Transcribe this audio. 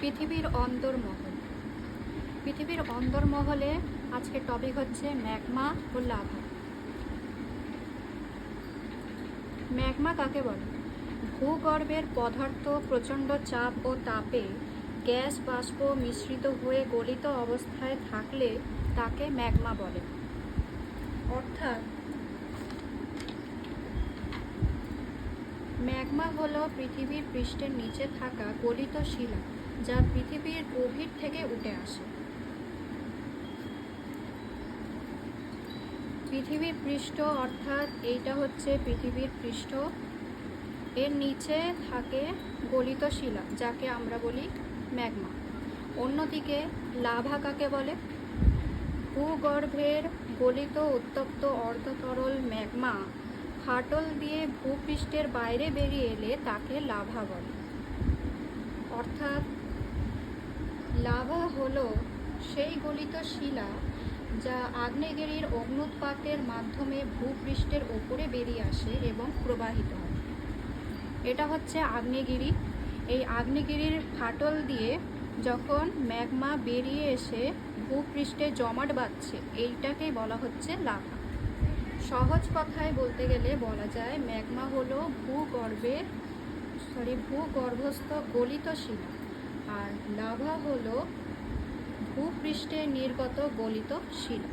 পৃথিবীর অন্দরমহল পৃথিবীর অন্দরমহলে আজকের টপিক হচ্ছে ম্যাগমা ও লাভা। ম্যাগমা কাকে বলে? ভূগর্ভের পদার্থ, প্রচণ্ড চাপ ও তাপে গ্যাস বাষ্প মিশ্রিত হয়ে গলিত অবস্থায় থাকলে তাকে ম্যাগমা বলে। অর্থাৎ ম্যাগমা হলো পৃথিবীর পৃষ্ঠের নিচে থাকা গলিত শিলা। যা পৃথিবীর গভীর থেকে উঠে আসে। পৃথিবীর পৃষ্ঠ, অর্থাৎ এইটা হচ্ছে পৃথিবীর পৃষ্ঠ। এর নিচে থাকে গলিত শিলা, যাকে আমরা বলি ম্যাগমা। অন্যদিকে লাভা কাকে বলে? ভূগর্ভের গলিত উত্তপ্ত অর্ধতরল ম্যাগমা ফাটল দিয়ে ভূপৃষ্ঠের বাইরে বেরিয়ে এলে তাকে লাভা বলে। অর্থাৎ লাভা হল সেই গলিত শিলা যা আগ্নেয়গিরির অগ্নুৎপাতের মাধ্যমে ভূপৃষ্ঠের ওপরে বেরিয়ে আসে এবং প্রবাহিত হয়। এটা হচ্ছে আগ্নেয়গিরি। এই আগ্নেয়গিরির ফাটল দিয়ে যখন ম্যাগমা বেরিয়ে এসে ভূপৃষ্ঠে জমাট বাঁধছে, এইটাকেই বলা হচ্ছে লাভা। সহজ কথায় বলতে গেলে বলা যায় ম্যাগমা হলো ভূগর্ভের সরি ভূগর্ভস্থ গলিত শিলা। আর লাভা হল ভূপৃষ্ঠে নির্গত গলিত শিলা।